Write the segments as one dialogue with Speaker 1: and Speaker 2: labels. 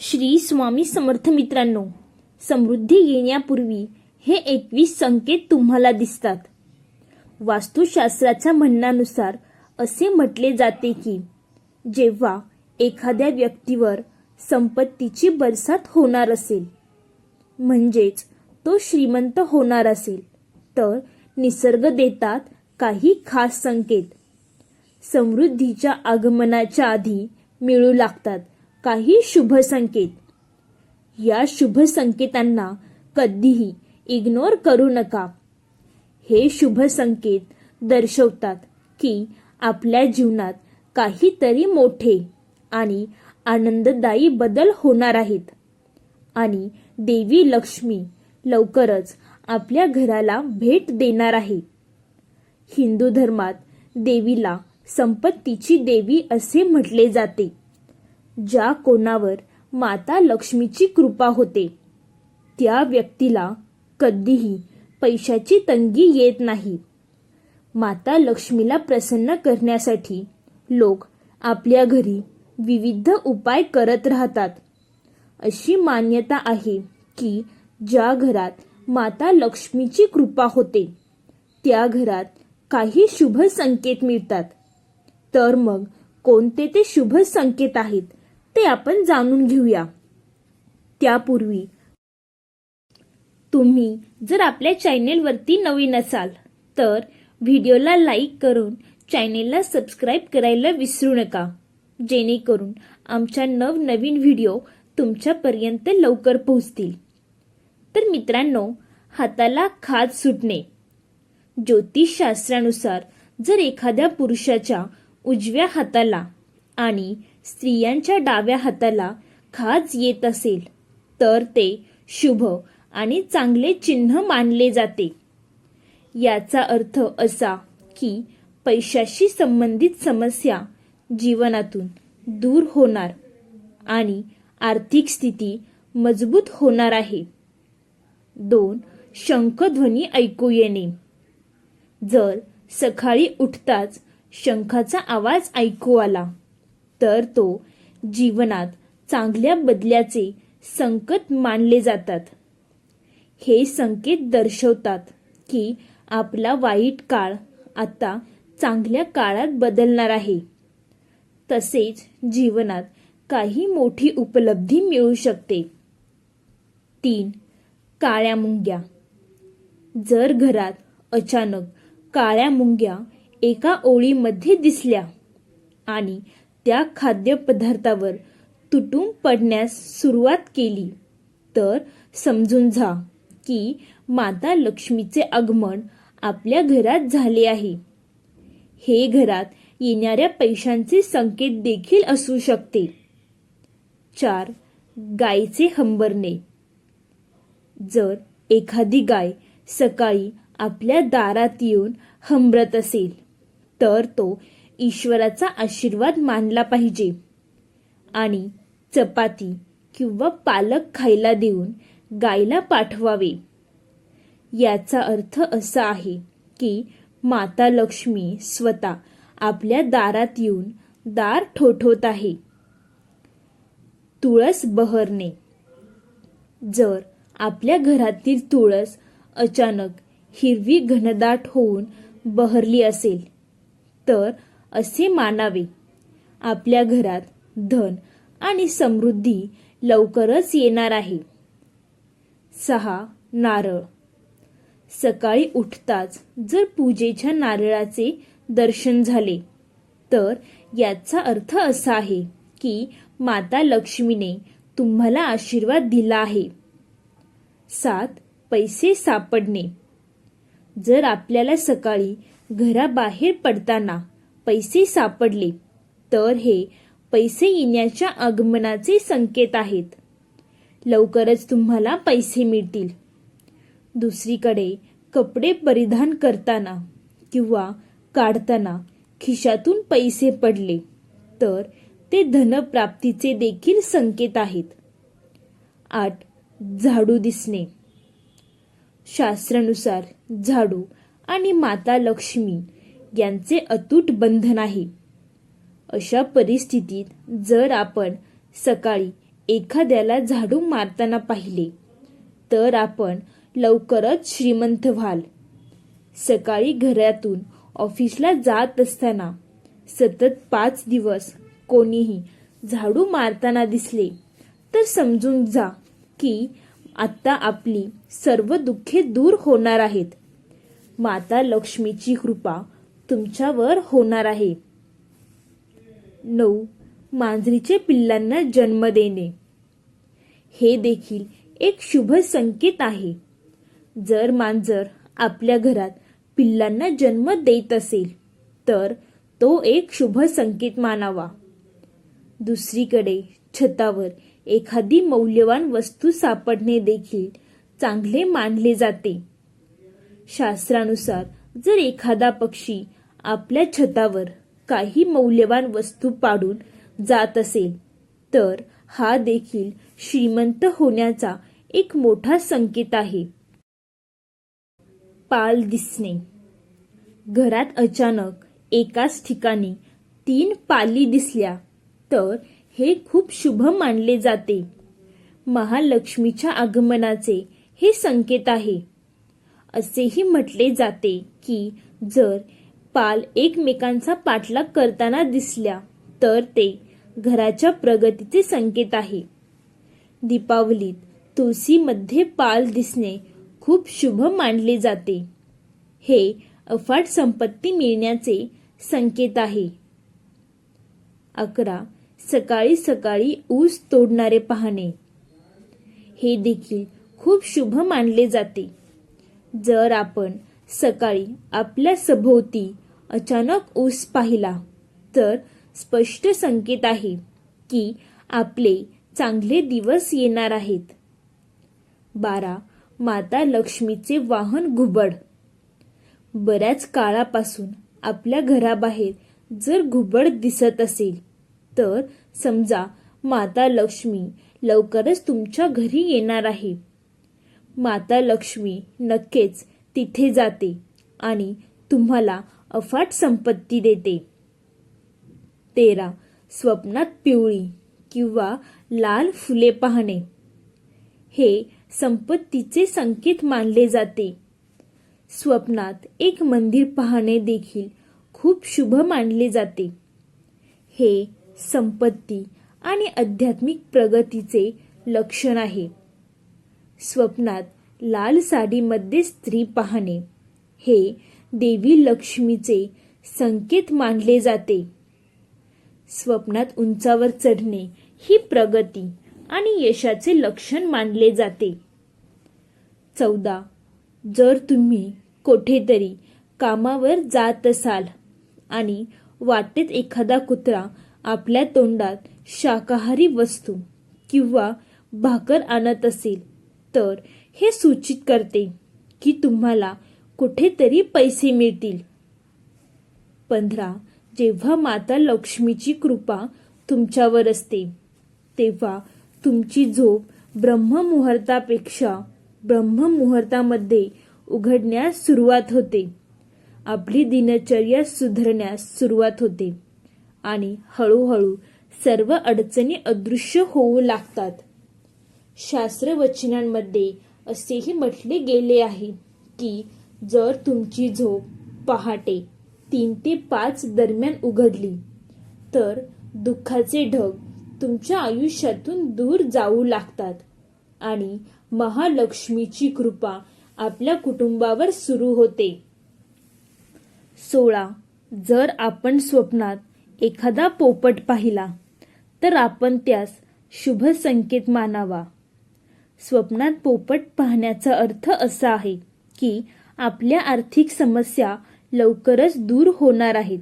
Speaker 1: श्री स्वामी समर्थ मित्रांनो समृद्धी येण्यापूर्वी हे एकवीस संकेत तुम्हाला दिसतात. वास्तुशास्त्राच्या म्हणण्यानुसार असे म्हटले जाते की जेव्हा एखाद्या व्यक्तीवर संपत्तीची बरसात होणार असेल म्हणजेच तो श्रीमंत होणार असेल तर निसर्ग देतात काही खास संकेत. समृद्धीच्या आगमनाच्या आधी मिळू लागतात. काही शुभ संकेत. या शुभ संकेतांना कधीही इग्नोर करू नका. हे शुभ संकेत दर्शवतात की आपल्या जीवनात काहीतरी मोठे आणि आनंददायी बदल होणार आहेत. आणि देवी लक्ष्मी लवकरच आपल्या घराला भेट देणार आहे. हिंदू धर्मात देवीला संपत्तीची देवी असे म्हटले जाते. ज्या कोणावर माता लक्ष्मीची कृपा होते त्या व्यक्तीला कधीही पैशाची तंगी येत नाही. माता लक्ष्मीला प्रसन्न करण्यासाठी लोक आपल्या घरी विविध उपाय करत राहतात. अशी मान्यता आहे की ज्या घरात माता लक्ष्मीची कृपा होते त्या घरात काही शुभ संकेत मिळतात. तर मग कोणते ते शुभ संकेत आहेत? ते आपण जाणून घेऊया. त्यापूर्वी तुम्ही जर आपल्या चॅनेलवरती नवीन असाल तर व्हिडिओला लाईक करून चॅनेलला सबस्क्राईब करायला विसरू नका. जेणेकरून आमच्या नवनवीन व्हिडिओ तुमच्यापर्यंत लवकर पोहोचतील. तर मित्रांनो हाताला खाज सुटणे. ज्योतिषशास्त्रानुसार जर एखाद्या पुरुषाच्या उजव्या हाताला आणि स्त्रियांच्या डाव्या हाताला खाज येत असेल तर ते शुभ आणि चांगले चिन्ह मानले जाते. याचा अर्थ असा की पैशाशी संबंधित समस्या जीवनातून दूर होणार आणि आर्थिक स्थिती मजबूत होणार आहे. दोन शंखध्वनी ऐकू येणे. जर सकाळी उठताच शंखाचा आवाज ऐकू आला तर तो जीवनात चांगल्या बदल्याचे संकट मानले जातात. हे संकेत दर्शवतात की आपला वाईट काळ आता चांगल्या काळात बदलणार आहे. तसेच जीवनात काही मोठी उपलब्धी मिळू शकते. तीन काळ्या मुंग्या. जर घरात अचानक काळ्या मुंग्या एका ओळीमध्ये दिसल्या आणि त्या खाद्यपदार्थावर तुटून पडण्यास सुरुवात केली. तर समजून जा की माता लक्ष्मीचे आगमन आपल्या घरात झाले आहे. हे घरात येणाऱ्या पैशांचे संकेत देखील असू शकते. चार गायीचे हंबरणे. जर एखादी गाय सकाळी आपल्या दारात येऊन हंबरत असेल तर तो ईश्वराचा आशीर्वाद मानला पाहिजे. आणि चपाती किंवा पालक खायला देऊन गायला पाठवावे. याचा अर्थ असा आहे की माता लक्ष्मी स्वतः आपल्या दारात येऊन दार ठोठवत आहे. तुळस बहरणे. जर आपल्या घरातील तुळस अचानक हिरवी घनदाट होऊन बहरली असेल तर असे मानावे. आपल्या घरात धन आणि समृद्धी लवकरच येणार आहे. सहा. नारळ. सकाळी उठताच जर पूजेच्या नारळाचे दर्शन झाले तर याचा अर्थ असा आहे की माता लक्ष्मीने तुम्हाला आशीर्वाद दिला आहे. सात. पैसे सापडणे. जर आपल्याला सकाळी घराबाहेर पडताना पैसे सापडले तर हे पैसे येण्याच्या आगमनाचे संकेत आहेत. लवकरच तुम्हाला पैसे मिळतील. दुसरीकडे कपडे परिधान करताना किंवा काढताना खिशातून पैसे पडले तर ते धनप्राप्तीचे देखील संकेत आहेत. आठ झाडू दिसणे. शास्त्रानुसार झाडू आणि माता लक्ष्मी यांचे अतूट बंधन आहे. अशा परिस्थितीत जर आपण सकाळी एखाद्याला झाडू मारताना पाहिले तर आपण लवकरच श्रीमंत व्हाल. सकाळी घरातून ऑफिसला जात असताना सतत पाच दिवस कोणीही झाडू मारताना दिसले तर समजून जा की आत्ता आपली सर्व दुःखे दूर होणार आहेत. माता लक्ष्मीची कृपा तुमच्यावर होणार आहे. नऊ. मांजरीचे पिल्लांना जन्म देणे. हे देखील एक शुभ संकेत आहे. जर मांजर आपल्या घरात पिल्लांना जन्म देत असेल तर तो एक शुभ संकेत मानावा. दुसरीकडे छतावर एखादी मौल्यवान वस्तू सापडणे देखील चांगले मानले जाते. शास्त्रानुसार जर एखादा पक्षी आपल्या छतावर काही मौल्यवान वस्तू पाडून जात असेल तर हा देखील श्रीमंत होण्याचा एक मोठा संकेत आहे. पाल दिसणे. घरात अचानक एकाच ठिकाणी तीन पाली दिसल्या तर हे खूप शुभ मानले जाते. महालक्ष्मीच्या आगमनाचे हे संकेत आहे. असेही म्हटले जाते की जर पाल एकमेकांचा पाठलाग करताना दिसल्या. तर ते घराच्या प्रगतीचे संकेत आहे. दीपावलीत तुळशीमध्ये पाल दिसणे खूप शुभ मानले जाते. हे अफाट संपत्ती मिळण्याचे संकेत आहे. अकरा. सकाळी सकाळी ऊस तोडणारे पाहणे. हे देखील खूप शुभ मानले जाते. जर आपण सकाळी आपल्या सभोवती अचानक ऊस पाहिला तर स्पष्ट संकेत आहे की आपले चांगले दिवस येणार आहेत. बारा माता लक्ष्मीचे वाहन घुबड. बऱ्याच काळापासून आपल्या घराबाहेर जर घुबड दिसत असेल तर समजा माता लक्ष्मी लवकरच तुमच्या घरी येणार आहे. माता लक्ष्मी नक्कीच तिथे जाते आणि तुम्हाला अफाट संपत्ती देते. तेरा. स्वप्नात पिवळी किंवा लाल फुले पाहणे. हे संपत्तीचे संकेत मानले जाते. स्वप्नात एक मंदिर पाहणे देखील खूप शुभ मानले जाते. हे संपत्ती आणि आध्यात्मिक प्रगतीचे लक्षण आहे. स्वप्नात लाल साडीमध्ये स्त्री पाहणे. हे देवी लक्ष्मीचे संकेत मानले जाते. स्वप्नात उंचावर चढणे ही प्रगती आणि यशाचे लक्षण मानले जाते. चौदा. जर तुम्ही कोठेतरी कामावर जात असाल आणि वाटेत एखादा कुत्रा आपल्या तोंडात शाकाहारी वस्तू किंवा भाकर आणत असेल तर हे सूचित करते की तुम्हाला कुठेतरी पैसे मिळतील. पंधरा जेव्हा माता लक्ष्मीची कृपा तुमच्यावर असते तेव्हा तुमची झोप ब्रह्ममुहूर्तापेक्षा ब्रह्ममुहूर्तामध्ये उघडण्यास सुरुवात होते. आपली दिनचर्या सुधारण्यास सुरुवात होते आणि हळूहळू सर्व अडचणी अदृश्य होऊ लागतात. शास्त्रवचनांमध्ये असेही म्हटले गेले आहे की जर तुमची झोप पहाटे तीन ते पाच दरम्यान उघडली तर दुःखाचे ढग तुमच्या आयुष्यातून दूर जाऊ लागतात आणि महालक्ष्मीची कृपा आपल्या कुटुंबावर सुरू होते. सोळा जर आपण स्वप्नात एखादा पोपट पाहिला तर आपण त्यास शुभ संकेत मानावा. स्वप्नात पोपट पाहण्याचा अर्थ असा आहे की आपल्या आर्थिक समस्या लवकरच दूर होणार आहेत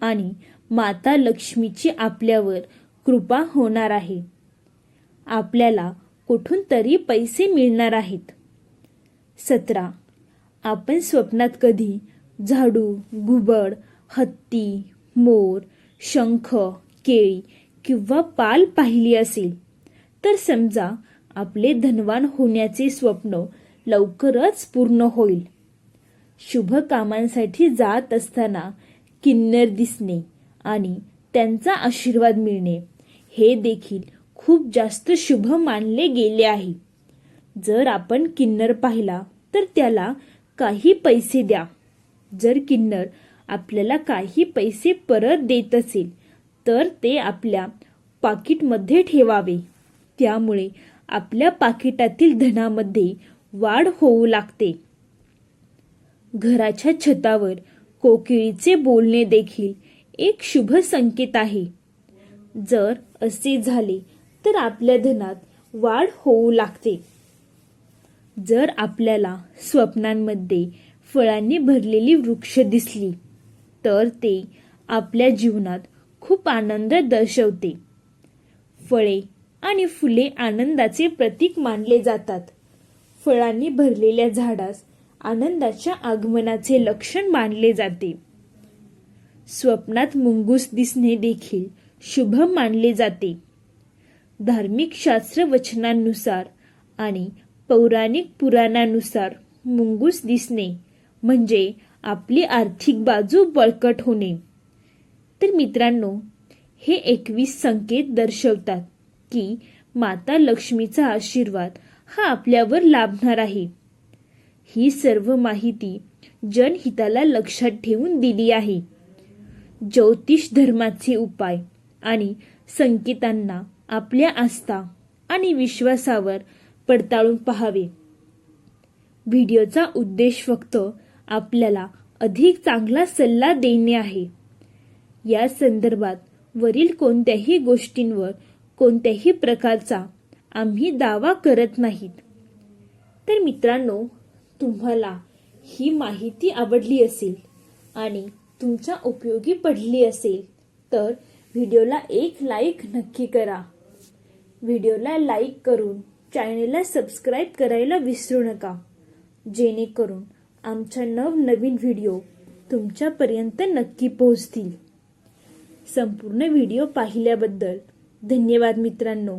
Speaker 1: आणि माता लक्ष्मीची आपल्यावर कृपा होणार आहे. आपल्याला कुठून तरी पैसे मिळणार आहेत. सतरा. आपण स्वप्नात कधी झाडू घुबड हत्ती मोर शंख केळी किंवा पाल पाहिली असेल तर समजा आपले धनवान होण्याचे स्वप्न लवकरच पूर्ण होईल. शुभ कामांसाठी जात असताना किन्नर दिसणे आणि त्यांचा आशीर्वाद मिळणे हे देखील खूप जास्त शुभ मानले गेले आहे. जर आपण किन्नर पाहिला तर त्याला काही पैसे द्या. जर किन्नर आपल्याला काही पैसे परत देत असेल तर ते आपल्या पाकिटमध्ये ठेवावे. त्यामुळे आपल्या पाकिटातील धनामध्ये वाढ होऊ लागते. घराच्या छतावर कोकिळीचे बोलणे देखील एक शुभ संकेत आहे. जर असे झाले तर आपल्या धनात वाढ होऊ लागते. जर आपल्याला स्वप्नांमध्ये फळांनी भरलेली वृक्ष दिसली तर ते आपल्या जीवनात खूप आनंद दर्शवते. फळे आणि फुले आनंदाचे प्रतीक मानले जातात. फळांनी भरलेल्या झाडास आनंदाच्या आगमनाचे लक्षण मानले जाते. स्वप्नात मुंगूस दिसणे देखील शुभ मानले जाते. धार्मिक शास्त्र वचनांनुसार आणि पौराणिक पुराणानुसार मुंगूस दिसणे म्हणजे आपली आर्थिक बाजू बळकट होणे. तर मित्रांनो हे एकवीस संकेत दर्शवतात की माता लक्ष्मीचा आशीर्वाद हा आपल्यावर लाभणार आहे. ही सर्व माहिती जनहिताला लक्षात ठेवून दिली आहे. ज्योतिष धर्माचे उपाय आणि संकेतांना आपल्या आस्था आणि विश्वासावर पडताळून पहावे. व्हिडिओचा उद्देश फक्त आपल्याला अधिक चांगला सल्ला देणे आहे. या संदर्भात वरील कोणत्याही गोष्टींवर कोणत्याही प्रकारचा आम्ही दावा करत नाहीत. तर मित्रांनो तुम्हाला ही माहिती आवडली असेल आणि तुमच्या उपयोगी पडली असेल तर व्हिडिओला एक लाईक नक्की करा. व्हिडिओला लाईक करून चॅनेलला सबस्क्राईब करायला विसरू नका. जेणेकरून आमच्या नवनवीन व्हिडिओ तुमच्यापर्यंत नक्की पोहोचतील. संपूर्ण व्हिडिओ पाहिल्याबद्दल धन्यवाद मित्रांनो.